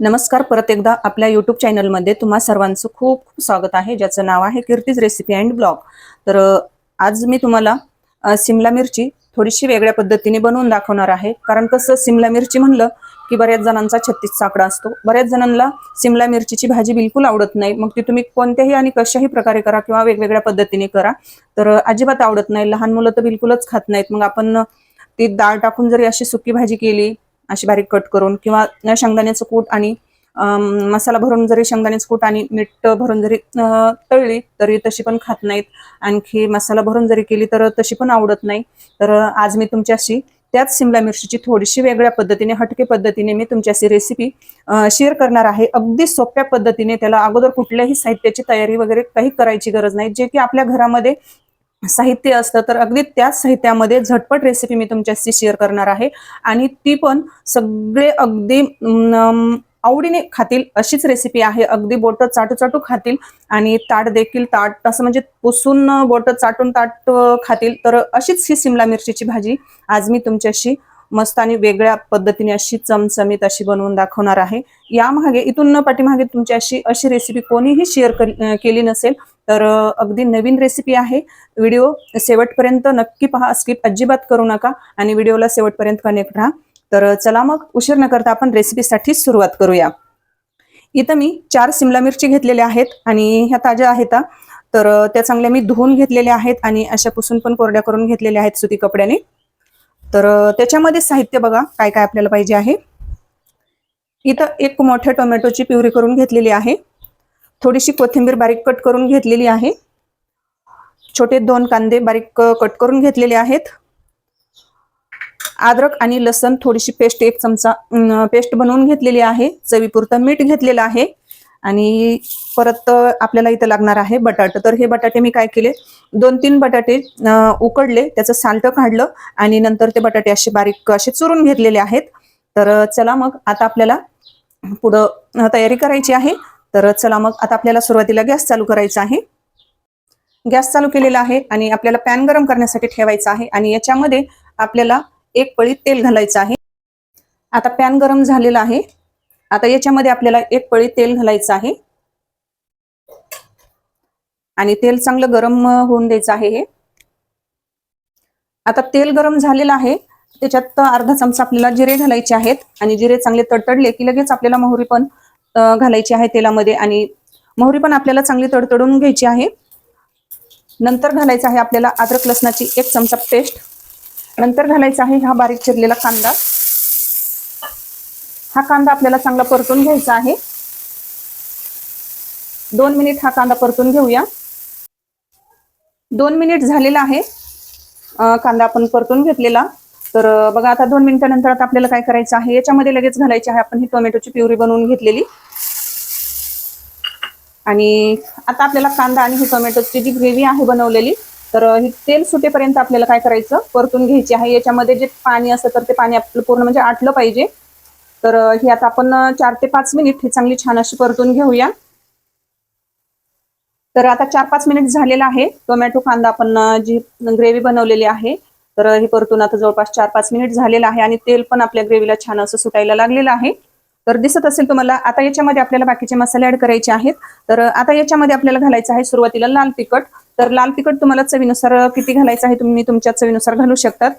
नमस्कार परत एकदा आपल्या यूट्यूब चॅनलमध्ये तुम्हा सर्वांचं खूप खूप स्वागत आहे. ज्याचं नाव आहे कीर्तीज रेसिपी अँड ब्लॉग तर आज मी तुम्हाला सिमला मिरची थोडीशी वेगळ्या पद्धतीने बनवून दाखवणार आहे. कारण कसं सिमला मिरची म्हणलं की बऱ्याच जणांचा छत्तीस साकडा असतो. बऱ्याच जणांना सिमला मिरचीची भाजी बिलकुल आवडत नाही. मग ती तुम्ही कोणत्याही आणि कशाही प्रकारे करा किंवा वेगवेगळ्या पद्धतीने करा. तर अजिबात आवडत नाही. लहान मुलं तर बिलकुलच खात नाहीत. मग आपण ती डाळ टाकून जरी अशी सुकी भाजी केली अशी बारीक कट करून किंवा शेंगदाण्याचं कूट आणि मसाला भरून जरी शेंगदाण्याचं कूट आणि मीठ भरून जरी तळली तरी तशी पण खात नाहीत. आणखी मसाला भरून जरी केली तर तशी पण आवडत नाही. तर आज मी तुमच्याशी त्याच सिमला मिरचीची थोडीशी वेगळ्या पद्धतीने हटके पद्धतीने मी तुमच्याशी रेसिपी शेअर करणार आहे. अगदी सोप्या पद्धतीने त्याला अगोदर कुठल्याही साहित्याची तयारी वगैरे काही करायची गरज नाही. जे की आपल्या घरामध्ये साहित्य असतं तर अगदी त्याच साहित्यामध्ये झटपट रेसिपी मी तुमच्याशी शेअर करणार आहे. आणि ती पण सगळे अगदी आवडीने खातील अशीच रेसिपी आहे. अगदी बोट चाटू चाटू खातील आणि ताट देखील ताट असं म्हणजे पुसून बोट चाटून ताट खातील. तर अशीच ही सिमला मिरचीची भाजी आज मी तुमच्याशी मस्त आणि वेगळ्या पद्धतीने अशी चमचमीत अशी बनवून दाखवणार आहे. यामागे इथून न पाठीमागे तुमच्याशी अशी रेसिपी कोणीही शेअर केली नसेल तर अगदी नवीन रेसिपी आहे. व्हिडिओ शेवटपर्यंत नक्की पहा. स्किप अजिबात करू नका आणि व्हिडिओला शेवटपर्यंत कनेक्ट राहा. तर चला मग उशीर न करता आपण रेसिपीसाठी सुरुवात करूया. इथं मी चार सिमला मिरची घेतलेल्या आहेत आणि ह्या ताज्या आहेत तर त्या चांगल्या मी धुवून घेतलेल्या आहेत आणि अशा पुसून पण कोरड्या करून घेतलेल्या आहेत सुती कपड्याने. तर त्याच्यामध्ये साहित्य बघा काय काय आपल्याला पाहिजे आहे. इथं एक मोठ्या टोमॅटोची प्युरी करून घेतलेली आहे. थोडीशी कोथिंबीर बारीक कट करून घेतलेली आहे. छोटे दोन कांदे बारीक कट करून घेतलेले आहेत. अद्रक आणि लसण थोडीशी पेस्ट एक चमचा पेस्ट बनवून घेतलेली आहे. चवीपुरतं मीठ घेतलेलं आहे. आणि परत आपल्याला इथं लागणार आहे बटाटे. तर हे बटाटे मी काय केले? दोन तीन बटाटे उकडले त्याचं साल्ट काढलं आणि नंतर ते बटाटे असे बारीक असे चुरून घेतलेले आहेत. तर चला मग आता आपल्याला पुढं तयारी करायची आहे. तर चला मग आता आपल्याला सुरुवातीला गॅस चालू करायचा आहे. गॅस चालू केलेला आहे आणि आपल्याला पॅन गरम करण्यासाठी ठेवायचा आहे आणि याच्यामध्ये आपल्याला एक पळी तेल घालायचं आहे. आता पॅन गरम झालेला आहे. आता याच्यामध्ये आपल्याला एक पळी तेल घालायचं आहे. आणि तेल चांगलं गरम होऊन द्यायचं आहे हे. आता तेल गरम झालेलं आहे. त्याच्यात अर्धा चमचा आपल्याला जिरे घालायचे आहेत आणि जिरे चांगले तडतडले की लगेच आपल्याला मोहरी पण घालायची आहे तेलामध्ये आणि मोहरी पण आपल्याला चांगली तडतडून घ्यायची आहे. नंतर घालायचं आहे आपल्याला अद्रक लसणाची एक चमचा पेस्ट नंतर घालायचा आहे हा बारीक चिरलेला कांदा. हा कांदा आपल्याला चांगला परतून घ्यायचा आहे. दोन मिनिट हा कांदा परतून घेऊया. दोन मिनिट झालेला आहे. कांदा आपण परतून घेतलेला. तर बघा आता दोन मिनिटानंतर आता आपल्याला काय करायचं आहे? याच्यामध्ये लगेच घालायची आहे आपण ही टोमॅटोची प्युरी बनवून घेतलेली. आणि आता आपल्याला कांदा आणि ही टोमॅटोची जी ग्रेव्ही आहे बनवलेली तर ही तेल सुटेपर्यंत आपल्याला काय करायचं? परतून घ्यायची आहे. याच्यामध्ये जे पाणी असतं तर ते पाणी आपलं पूर्ण म्हणजे आटलं पाहिजे. तर ही आता आपण चार ते पाच मिनिट ही चांगली छान अशी परतून घेऊया. तर आता चार पाच मिनिट झालेला आहे. टोमॅटो कांदा आपण जी ग्रेव्ही बनवलेली आहे तर हे परतून आता जवळपास चार पाच मिनिट झालेलं आहे आणि तेल पण आपल्या ग्रेव्हीला छान असं सुटायला लागलेलं आहे. तर दिसत असेल तुम्हाला आता याच्यामध्ये आपल्याला बाकीचे मसाले ऍड करायचे आहेत. तर आता याच्यामध्ये आपल्याला घालायचं आहे सुरुवातीला लाल तिखट. तर लाल तिखट तुम्हाला चवीनुसार किती घालायचं आहे तुम्ही तुमच्या चवीनुसार घालू शकतात.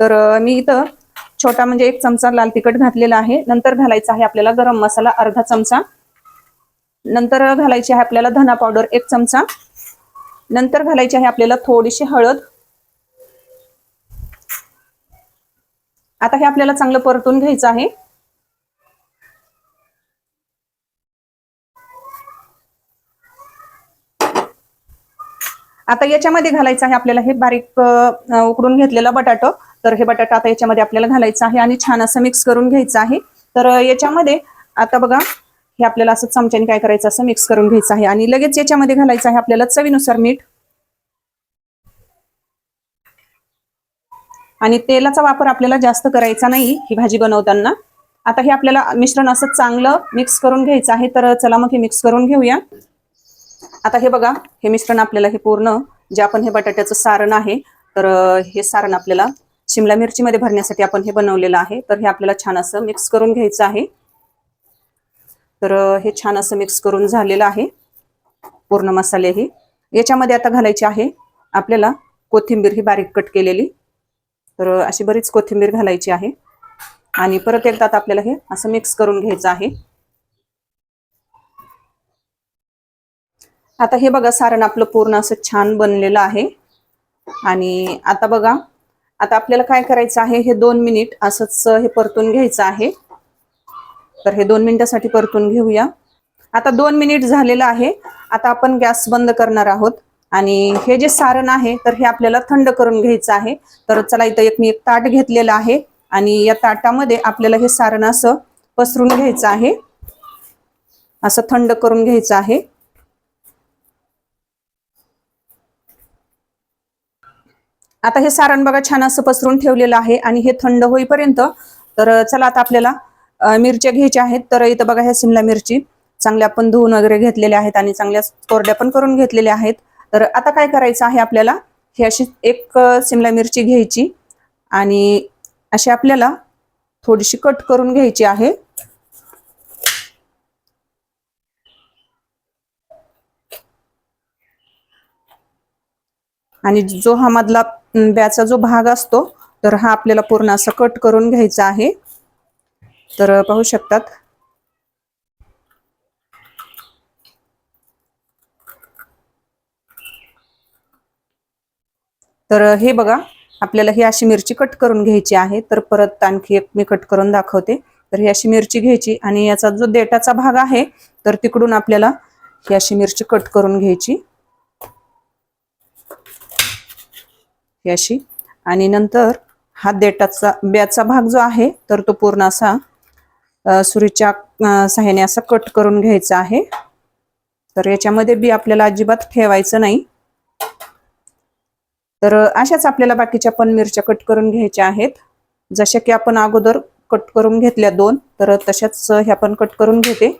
तर मी इथं छोटा म्हणजे एक चमचा लाल तिखट घातलेला आहे. नंतर घालायचा आहे आपल्याला गरम मसाला अर्धा चमचा. नंतर घालायची आहे आपल्याला धना पावडर एक चमचा. नंतर घालायची आहे आपल्याला थोडीशी हळद. आता हे आपल्याला चांगलं परतून घ्यायचं आहे. आता याच्यामध्ये घालायचं आहे आपल्याला हे बारीक उकडून घेतलेलं बटाटो. तर हे बटाटा आता याच्यामध्ये आपल्याला घालायचं आहे आणि छान असं मिक्स करून घ्यायचं आहे. तर याच्यामध्ये आता बघा हे आपल्याला असं चमच्याने काय करायचं असं मिक्स करून घ्यायचं आहे. आणि लगेच याच्यामध्ये घालायचं आहे आपल्याला चवीनुसार मीठ. आणि तेलाचा वापर आपल्याला जास्त करायचा नाही ही भाजी बनवताना. आता हे आपल्याला मिश्रण असं चांगलं मिक्स करून घ्यायचं आहे तर चला मग हे मिक्स करून घेऊया. आता हे बघा हे मिश्रण आपल्याला हे पूर्ण जे आपण हे बटाट्याचं सारण आहे तर हे सारण आपल्याला शिमला मिरचीमध्ये भरण्यासाठी आपण हे बनवलेलं आहे. तर हे आपल्याला छान असं मिक्स करून घ्यायचं आहे. तर हे छान असं मिक्स करून झालेलं आहे. पूर्ण मसाले हे. याच्यामध्ये आता घालायचे आहे आपल्याला कोथिंबीर ही बारीक कट केलेली. तर अशी बरीच कोथिंबीर घालायची आहे. आणि परत एकदा आपल्याला हे असं मिक्स करून घ्यायचं आहे. आता हे बघा सारण आपलं पूर्ण असं छान बनलेलं आहे. आणि आता बघा आता आपल्याला काय करायचं आहे हे दोन मिनिट असंच हे परतून घ्यायचं आहे. तर हे दोन मिनिटासाठी परतून घेऊया. आता दोन मिनिट झालेलं आहे. आता आपण गॅस बंद करणार आहोत. आणि हे जे सारण आहे तर हे आपल्याला थंड करून घ्यायचं आहे. तर चला इथं एक मी एक ताट घेतलेलं आहे आणि या ताटामध्ये आपल्याला हे सारण असं पसरून घ्यायचं आहे. असं थंड करून घ्यायचं आहे. आता हे सारण बघा छान असं पसरून ठेवलेलं आहे आणि हे थंड होईपर्यंत तर चला आता आपल्याला मिरच्या घ्यायच्या आहेत. तर इथं बघा ह्या सिमला मिरची चांगल्या आपण धुवून वगैरे घेतलेल्या आहेत आणि चांगल्या कोरड्या पण करून घेतलेल्या आहेत. तर आता काय करायचं आहे आपल्याला? ही अशी एक शिमला सिमला मिरची घ्यायची आणि अशी आपल्याला थोडीशी कट करून घ्यायची आहे. आणि जो हा मधला ब्याचा जो भाग असतो तर हा आपल्याला पूर्ण असा कट करून घ्यायचा आहे. तर पाहू शकतात. तर हे बघा आपल्याला ही अशी मिरची कट करून घ्यायची आहे. तर परत आणखी एक मी कट करून दाखवते. तर ही अशी मिरची घ्यायची आणि याचा जो देटाचा भाग आहे तर तिकडून आपल्याला ही अशी मिरची कट करून घ्यायची. ही अशी. आणि नंतर हा देटाचा ब्याचा भाग जो आहे तर तो पूर्ण असा सुरीच्या साह्याने सहाय्याने असा कट करून घ्यायचा आहे. तर याच्यामध्ये बी आपल्याला अजिबात ठेवायचं नाही. तर अशाच आपल्याला बाकीच्या पण मिरच्या कट करून घ्यायच्या आहेत. जशा की आपण अगोदर कट करून घेतल्या दोन तर तशाच ह्या पण कट करून घेते.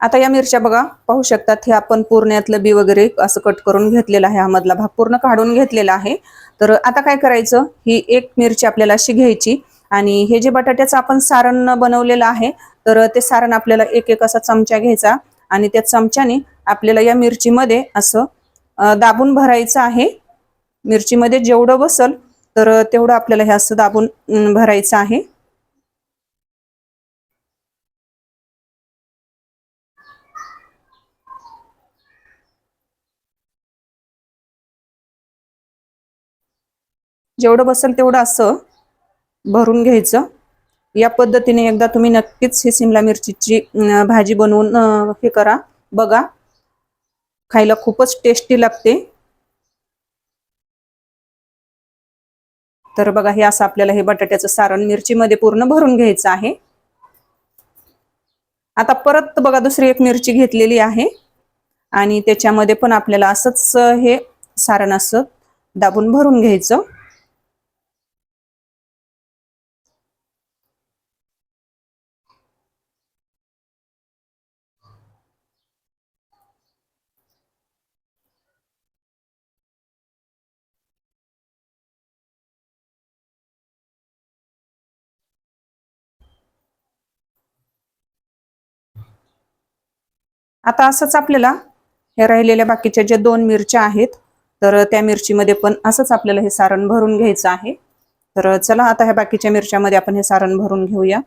आता या मिरच्या बघा पाहू शकतात हे आपण पूर्ण यातलं बी वगैरे असं कट करून घेतलेलं आहे. हा मधला भाग पूर्ण काढून घेतलेला आहे. तर आता काय करायचं ही एक मिरची आपल्याला अशी घ्यायची आणि हे जे बटाट्याचं आपण सारण बनवलेलं आहे तर ते सारण आपल्याला एक एक असा चमचा घ्यायचा आणि त्या चमच्याने आपल्याला या मिरचीमध्ये असं दाबून भरायचं आहे. मिरचीमध्ये जेवढं बसल तर तेवढं आपल्याला हे असं दाबून भरायचं आहे. जेवढं बसेल तेवढं असं भरून घ्यायचं. या पद्धतीने एकदा तुम्ही नक्कीच ही सिमला मिरचीची भाजी बनवून हे करा. बघा खायला खूपच टेस्टी लागते. तर बघा हे असं आपल्याला हे बटाट्याचं सारण मिरचीमध्ये पूर्ण भरून घ्यायचं आहे. आता परत बघा दुसरी एक मिरची घेतलेली आहे. आणि त्याच्यामध्ये पण आपल्याला असंच हे सारण असं दाबून भरून घ्यायचं. आता असंच आपल्याला हे राहिलेल्या बाकीच्या ज्या दोन मिरच्या आहेत तर त्या मिरचीमध्ये पण असंच आपल्याला हे सारण भरून घ्यायचं आहे. तर चला आता ह्या बाकीच्या मिरच्यामध्ये आपण हे सारण भरून घेऊया.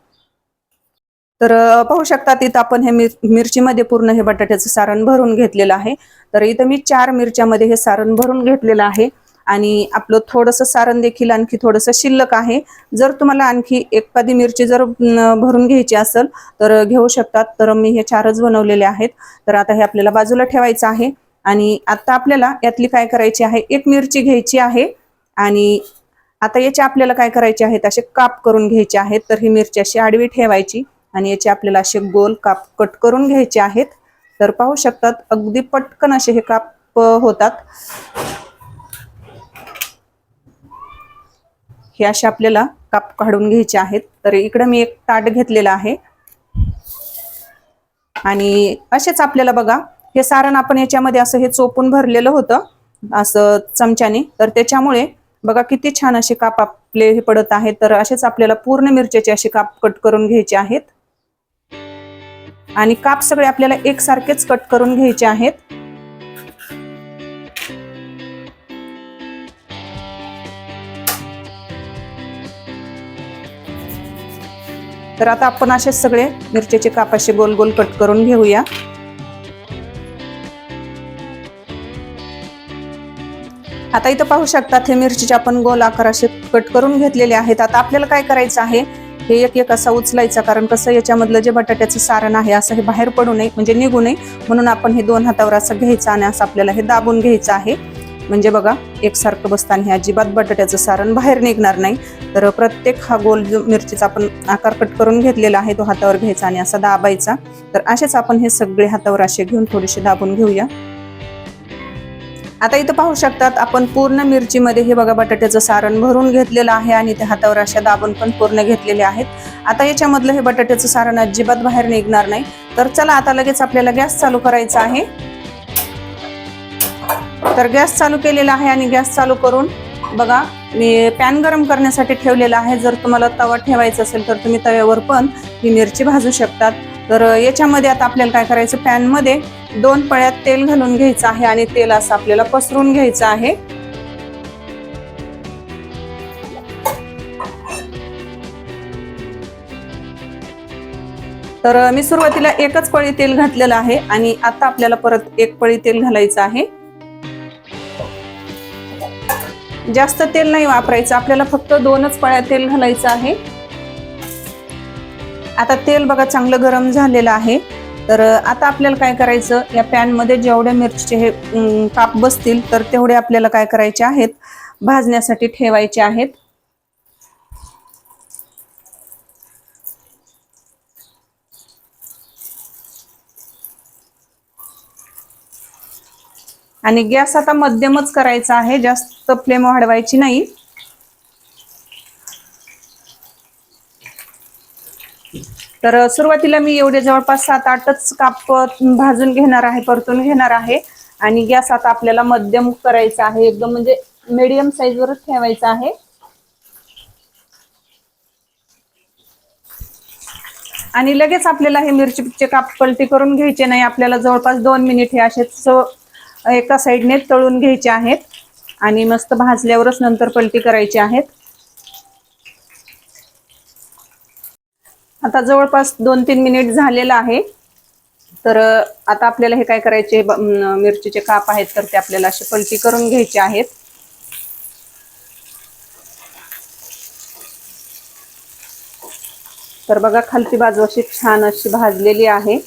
तर पाहू शकता इथं आपण हे मिर मिरचीमध्ये पूर्ण हे बटाट्याचं सारण भरून घेतलेलं आहे. तर इथं मी चार मिरच्यामध्ये हे सारण भरून घेतलेलं आहे. आणि आपलं थोडंसं सारण देखील आणखी थोडंसं शिल्लक आहे. जर तुम्हाला आणखी एक पादी मिरची जर भरून घ्यायची असेल तर घेऊ शकतात. तर मी हे चारच बनवलेले आहेत. तर आता हे आपल्याला बाजूला ठेवायचं आहे. आणि आता आपल्याला यातली काय करायची आहे? एक मिरची घ्यायची आहे. आणि आता याचे आपल्याला काय करायचे आहेत? असे काप करून घ्यायचे आहेत. तर ही मिरची अशी आडवी ठेवायची. आणि याचे आपल्याला असे गोल काप कट करून घ्यायचे आहेत. तर पाहू शकतात अगदी पटकन असे हे काप होतात. हे असे आपल्याला काप काढून घ्यायचे आहेत. तर इकडे मी एक ताट घेतलेलं आहे. आणि असेच आपल्याला बघा हे सारण आपण याच्यामध्ये असं हे चोपून भरलेलं होतं असं चमच्याने. तर त्याच्यामुळे बघा किती छान असे काप आपले हे पडत आहेत. तर असेच आपल्याला पूर्ण मिरच्याचे असे काप कट करून घ्यायचे आहेत. आणि काप सगळे आपल्याला एकसारखेच कट करून घ्यायचे आहेत. तर आता आपण असे सगळे मिरचीचे कापाशी गोल गोल कट करून घेऊया. आता इथं पाहू शकतात हे मिरचीचे आपण गोल आकार असे कट करून घेतलेले आहेत. आता आपल्याला काय करायचं आहे? हे एक एक असा उचलायचा कारण कसं याच्यामधलं जे बटाट्याचं सारण आहे असं हे बाहेर पडू नये म्हणजे निघू नये. म्हणून आपण हे दोन हातावर असं घ्यायचं आणि असं आपल्याला हे दाबून घ्यायचं आहे. म्हणजे बघा एकसारखं बसताना हे अजिबात बटाट्याचं सारण बाहेर निघणार नाही. तर प्रत्येक हा गोल जो मिरचीचा आपण आकार कट करून घेतलेला आहे तो हातावर घ्यायचा आणि असा दाबायचा. तर असेच आपण हे सगळे हातावर असे घेऊन थोडेसे दाबून घेऊया. आता इथं पाहू शकतात आपण पूर्ण मिरचीमध्ये हे बघा बटाट्याचं सारण भरून घेतलेलं आहे आणि ते हातावर अशा दाबून पण पूर्ण घेतलेले आहेत. आता याच्यामधलं हे बटाट्याचं सारण अजिबात बाहेर निघणार नाही. तर चला आता लगेच आपल्याला गॅस चालू करायचा आहे. तर गॅस चालू केलेला आहे आणि गॅस चालू करून बघा मी पॅन गरम करण्यासाठी ठेवलेला आहे. जर तुम्हाला तवा ठेवायचा असेल तर तुम्ही तव्यावर पण ही मिरची भाजू शकतात. तर याच्यामध्ये आता आपल्याला काय करायचं पॅनमध्ये दोन पळ्यात तेल घालून घ्यायचं आहे आणि तेल असं आपल्याला पसरून घ्यायचं आहे. तर मी सुरुवातीला एकच पळी तेल घातलेलं आहे आणि आता आपल्याला परत एक पळी तेल घालायचं आहे. जास्त तेल नाही वापरायचं. आपल्याला फक्त दोनच पळ्या तेल घालायचं आहे. आता तेल बघा चांगलं गरम झालेलं आहे. तर आता आपल्याला काय करायचं? या पॅनमध्ये जेवढ्या मिरचीचे हे काप बसतील तर तेवढे आपल्याला काय करायचे आहेत? भाजण्यासाठी ठेवायचे आहेत. आणि गॅस आता मध्यमच करायचा आहे. जास्त फ्लेम वाढवायची नाही. तर सुरुवातीला मी एवढे जवळपास सात आठच काप भाजून घेणार आहे परतून घेणार आहे. आणि गॅस आता आपल्याला मध्यम करायचा आहे एकदम म्हणजे मीडियम साईजवरच ठेवायचा आहे. आणि लगेच आपल्याला हे मिरचीचे काप पलटी करून घ्यायचे नाही आपल्याला जवळपास दोन मिनिट हे असेच एका साईडने तळून घ्यायचे आहेत. आणि मस्त भाजल्यावरच नंतर पलटी करायची आहेत. आता जवळपास दोन तीन मिनिट झालेलं आहे. तर आता आपल्याला हे काय करायचे? मिरचीचे काप आहेत तर ते आपल्याला असे पलटी करून घ्यायचे आहेत. तर बघा खालची बाजू अशी छान अशी भाजलेली आहे.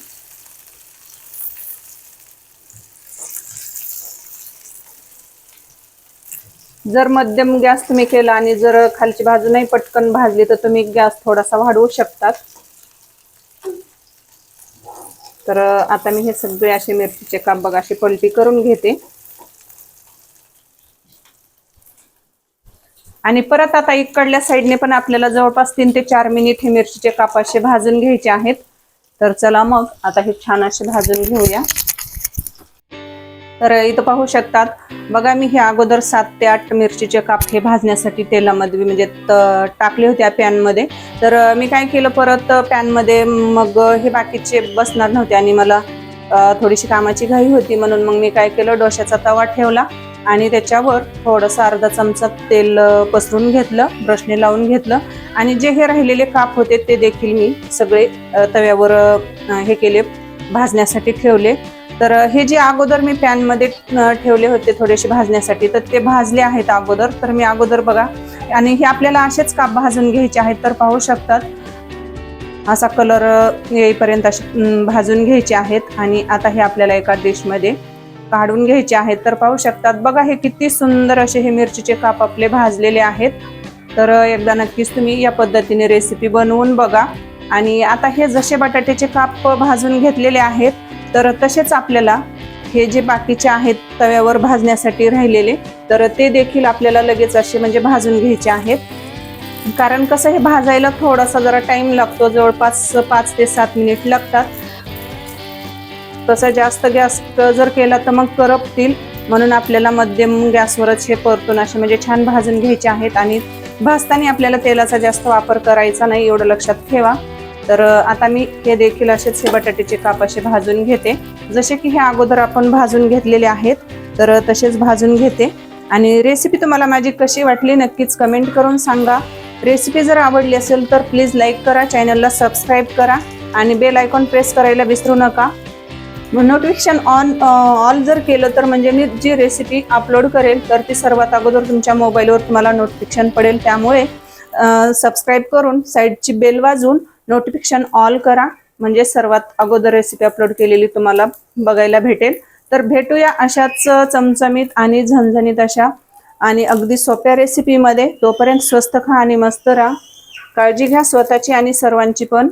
जर मध्यम गॅस तुम्ही केला आणि जर खालची बाजू नाही पटकन भाजली तर तुम्ही गॅस थोडासा वाढवू शकतात. तर आता मी हे सगळे असे मिरचीचे काप बघा अशी पलटी करून घेते. आणि परत आता इकडल्या साईडने पण आपल्याला जवळपास तीन ते चार मिनिट हे मिरचीचे काप असे भाजून घ्यायचे आहेत. तर चला मग आता हे छान असे भाजून घेऊया. तर इथं पाहू शकतात. बघा मी हे अगोदर सात ते आठ मिरचीचे काप हे भाजण्यासाठी तेलामध्ये म्हणजे त- टाकले होते पॅनमध्ये तर मी काय केलं परत पॅनमध्ये मग हे बाकीचे बसणार नव्हते आणि मला थोडीशी कामाची घाई होती. म्हणून मग मी काय केलं डोश्याचा तवा ठेवला आणि त्याच्यावर थोडंसं अर्धा चमचा तेल पसरून घेतलं ब्रशने लावून घेतलं आणि जे हे राहिलेले काप होते ते देखील मी सगळे तव्यावर हे केले भाजण्यासाठी ठेवले. तर हे जे अगोदर मी पॅनमध्ये ठेवले होते थोडेसे भाजण्यासाठी तर ते भाजले आहेत अगोदर. तर मी अगोदर बघा आणि हे आपल्याला असेच काप भाजून घ्यायचे आहेत तर पाहू शकतात. असा कलर येईपर्यंत असे भाजून घ्यायचे आहेत. आणि आता हे आपल्याला एका डिशमध्ये काढून घ्यायचे आहेत. तर पाहू शकतात बघा हे किती सुंदर असे हे मिरचीचे काप आपले भाजलेले आहेत. तर एकदा नक्कीच तुम्ही या पद्धतीने रेसिपी बनवून बघा. आणि आता हे जसे बटाट्याचे काप भाजून घेतलेले आहेत तर तसेच आपल्याला हे जे बाकीचे आहेत तव्यावर भाजण्यासाठी राहिलेले तर ते देखील आपल्याला लगेच असे म्हणजे भाजून घ्यायचे आहेत. कारण कसं हे भाजायला थोडासा जरा टाइम लागतो जवळपास पाच ते सात मिनिट लागतात. तसं जास्त गॅस जर केला तर मग करपतील. म्हणून आपल्याला मध्यम गॅसवरच हे परतून असे म्हणजे छान भाजून घ्यायचे आहेत. आणि भाजताना आपल्याला तेलाचा जास्त वापर करायचा नाही एवढं लक्षात ठेवा. तर आता मी हे देखील असेच हे बटाट्याचे काप असे भाजून घेते. जसे की हे अगोदर आपण भाजून घेतलेले आहेत तर तसेच भाजून घेते. आणि रेसिपी तुम्हाला माझी कशी वाटली नक्कीच कमेंट करून सांगा. रेसिपी जर आवडली असेल तर प्लीज लाईक करा चॅनलला सबस्क्राईब करा आणि बेल आयकॉन प्रेस करायला विसरू नका. नोटिफिकेशन ऑन ऑल जर केलं तर म्हणजे मी जी रेसिपी अपलोड करेल तर ती सर्वात अगोदर तुमच्या मोबाईलवर तुम्हाला नोटिफिकेशन पडेल. त्यामुळे सबस्क्राईब करून साईडची बेल वाजवून नोटिफिकेशन ऑल करा. म्हणजे सर्वात अगोदर रेसिपी अपलोड केलेली तुम्हाला बघायला भेटेल. तर भेटूया अशाच चमचमीत आणि झणझणीत अशा आणि अगदी सोप्या रेसिपीमध्ये तोपर्यंत स्वस्त खा आणि मस्त राहा. काळजी घ्या स्वतःची आणि सर्वांची पण.